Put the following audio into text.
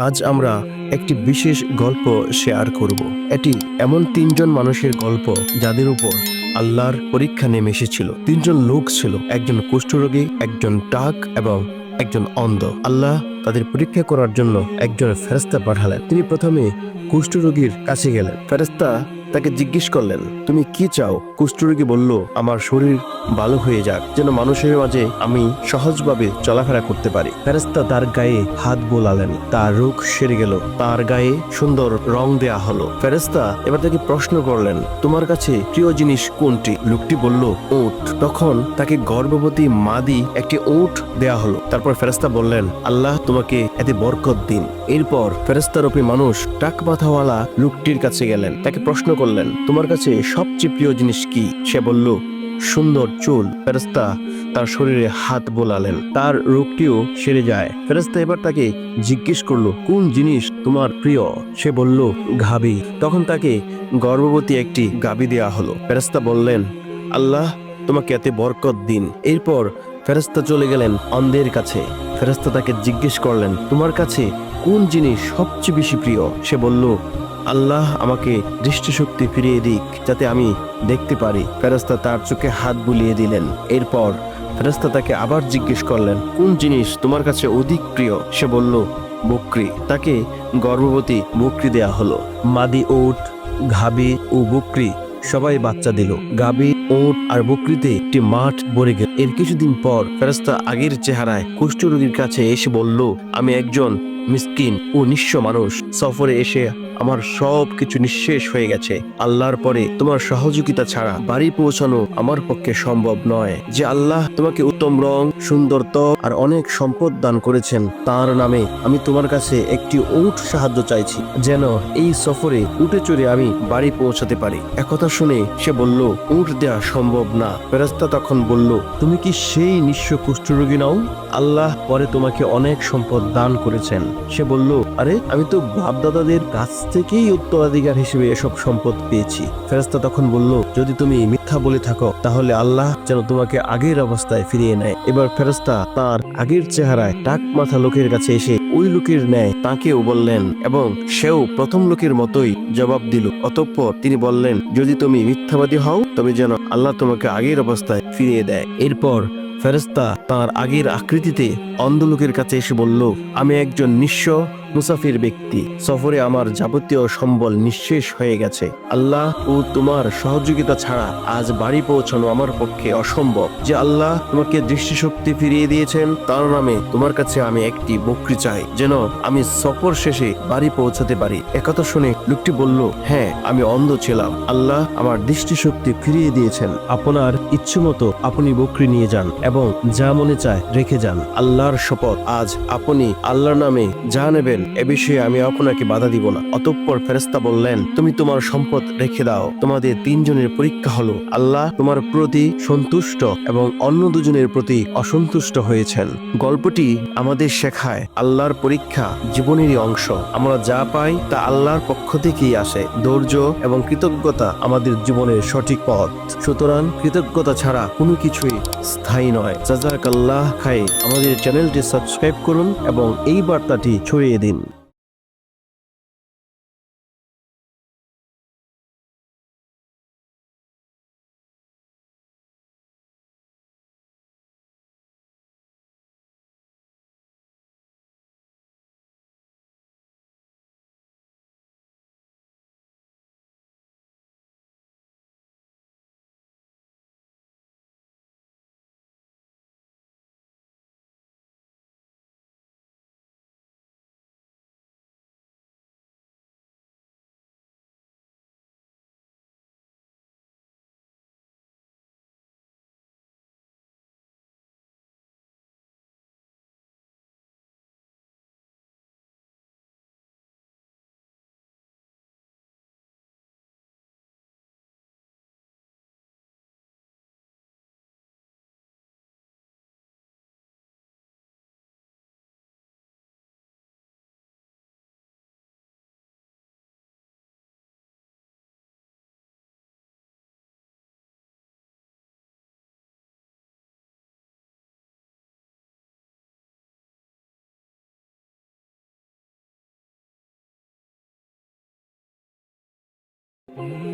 আজ আমরা একটি বিশেষ গল্প শেয়ার করব। এটি এমন তিনজন মানুষের গল্প যাদের উপর আল্লাহর পরীক্ষা নেমে এসেছিল। তিনজন লোক ছিল, একজন কুষ্ঠরোগী, একজন টাক এবং একজন অন্ধ। আল্লাহ তাদের পরীক্ষা করার জন্য একজন ফেরস্তা পাঠালেন। তিনি প্রথমে কুষ্ঠরোগীর কাছে গেলেন। ফেরেস্তা তাকে জিজ্ঞেস করলেন, তুমি কি চাও? কুষ্ঠরোগী বলল, আমার শরীর ভালো হয়ে যাক, যেন মানুষের মাঝে আমি সহজভাবে চলাফেরা করতে পারি। ফেরেস্তা তার গায়ে হাত বোলালেন, তার রোগ সেরে গেল, তার গায়ে সুন্দর রং দেয়া হলো। ফেরেস্তা এবার তাকে প্রশ্ন করলেন, তোমার কাছে প্রিয় জিনিস কোনটি? লোকটি বলল উট তখন তাকে গর্ভবতী মাদি একটি উট দেয়া হলো। তারপর ফেরেস্তা বললেন, আল্লাহ তোমাকে এতে বরকত দিন। এরপর ফেরেস্তারূপী মানুষ টাক মাথাওয়ালা লোকটির কাছে গেলেন, তাকে প্রশ্ন করলেন, তোমার কাছে সবচেয়ে প্রিয় জিনিস কি? সে বলল, সুন্দর চুল। ফেরেস্তা তার শরীরে হাত বোলালেন। তার রোগটিও সেরে যায়। ফেরেস্তা এবার তাকে জিজ্ঞেস করল, কোন জিনিস তোমার প্রিয়? সে বলল, গাবি। তখন তাকে গর্ভবতী একটি গাবি দেয়া হলো। ফেরেস্তা বললেন, আল্লাহ তোমাকে এতে বরকত দিন। এরপর ফেরেস্তা চলে গেলেন অন্ধের কাছে। ফেরেস্তা তাকে জিজ্ঞেস করলেন, তোমার কাছে কোন জিনিস সবচেয়ে বেশি প্রিয়? সে বলল আল্লাহ আমাকে দৃষ্টিশক্তি ফিরিয়ে দিক যাতে আমি দেখতে পারি। ফেরেস্তা তার চোখে হাত বুলিয়ে দিলেন। এরপর ফেরেস্তা তাকে আবার জিজ্ঞেস করলেন, কোন জিনিস তোমার কাছে অধিক প্রিয়? সে বলল, বকরি। তাকে গর্ভবতী বকরি দেয়া হলো। মাদি ওট, ঘাবি ও বকরি সবাই বাচ্চা দিল। গাবি, ওট আর বকরিতে একটি মাঠ ভরে গেল। এর কিছুদিন পর ফেরেস্তা আগের চেহারায় কুষ্ঠরোগীর কাছে এসে বলল, আমি একজন মিসকিন ও নিঃস্ব মানুষ। সফরে এসে আমার সব কিছু নিঃশেষ হয়ে গেছে। আল্লাহর পরে তোমার সহযোগিতা ছাড়া বাড়ি পৌঁছানো আমার পক্ষে সম্ভব নয়। যে আল্লাহ তোমাকে উত্তম রং, সুন্দর ত্বক আর অনেক সম্পদ দান করেছেন, তার নামে আমি তোমার কাছে একটি উট সাহায্য চাইছি, যেন এই সফরে উঠে চড়ে আমি বাড়ি পৌঁছাতে পারি। একথা শুনে সে বলল, উট দেওয়া সম্ভব না। ফেরাস্তা তখন বলল, তুমি কি সেই নিঃস্ব কুষ্ঠরোগী নাও? আল্লাহ পরে তোমাকে অনেক সম্পদ দান করেছেন। সে বলল, আরে, আমি তো বাপদাদাদের কাছ থেকেই উত্তরাধিকার হিসেবে এসব সম্পদ পেয়েছি। ফেরেস্তা তখন বলল, যদি তুমি মিথ্যা বলে থাকো, তাহলে আল্লাহ যেন তোমাকে আগের অবস্থায় ফিরিয়ে নেয়। এবার ফেরেস্তা তার আগের চেহারায় টাক মাথা লোকের কাছে এসে ওই লোকের ন্যায় তাকেও বললেন এবং সেও প্রথম লোকের মতোই জবাব দিল। অতঃপর তিনি বললেন, যদি তুমি মিথ্যাবাদী হও, তবে যেন আল্লাহ তোমাকে আগের অবস্থায় ফিরিয়ে দেয়। এরপর ফেরেস্তা তার আগের আকৃতিতে অন্ধলোকের কাছে এসে বলল আমি একজন নিঃস্ব মুসাফির ব্যক্তি। সফরে আমার যাবতীয় সম্বল নিঃশেষ হয়ে গেছে। আল্লাহ ও তোমার সহযোগিতা ছাড়া আজ বাড়ি পৌঁছানো আমার পক্ষে অসম্ভব। যে আল্লাহ তোমাকে দৃষ্টিশক্তি ফিরিয়ে দিয়েছেন, তার নামে তোমার কাছে আমি একটি বকরি চাই। যেন আমি সফর শেষে বাড়ি পৌঁছাতে পারি। একথা শুনে লোকটি বলল হ্যাঁ আমি অন্ধ ছিলাম। আল্লাহ আমার দৃষ্টিশক্তি ফিরিয়ে দিয়েছেন। আপনার ইচ্ছে মতো আপনি বকরি নিয়ে যান এবং যা মনে চায় রেখে যান। আল্লাহর শপথ আজ আপনি আল্লাহর নামে যা নেবেন এ বিষয়ে আমি আপনাকে বাধা দিব না। অতঃপর ফেরেস্তা বললেন, তুমি তোমার সম্পদ রেখে দাও। তোমাদের তিনজনের পরীক্ষা হলো, আল্লাহ তোমার প্রতি সন্তুষ্ট এবং অন্য দুজনের প্রতি অসন্তুষ্ট হয়েছেন। গল্পটি আমাদের শেখায় আল্লাহর পরীক্ষা জীবনেরই অংশ। আমরা যা পাই তা আল্লাহর পক্ষ থেকেই আসে। ধৈর্য এবং কৃতজ্ঞতা আমাদের জীবনের সঠিক পথ। সুতরাং কৃতজ্ঞতা ছাড়া কোনো কিছুই স্থায়ী নয়। জাজাক আল্লাহ খাই আমাদের চ্যানেলটি সাবস্ক্রাইব করুন এবং এই বার্তাটি ছড়িয়ে দিন। Muslim. Mm-hmm.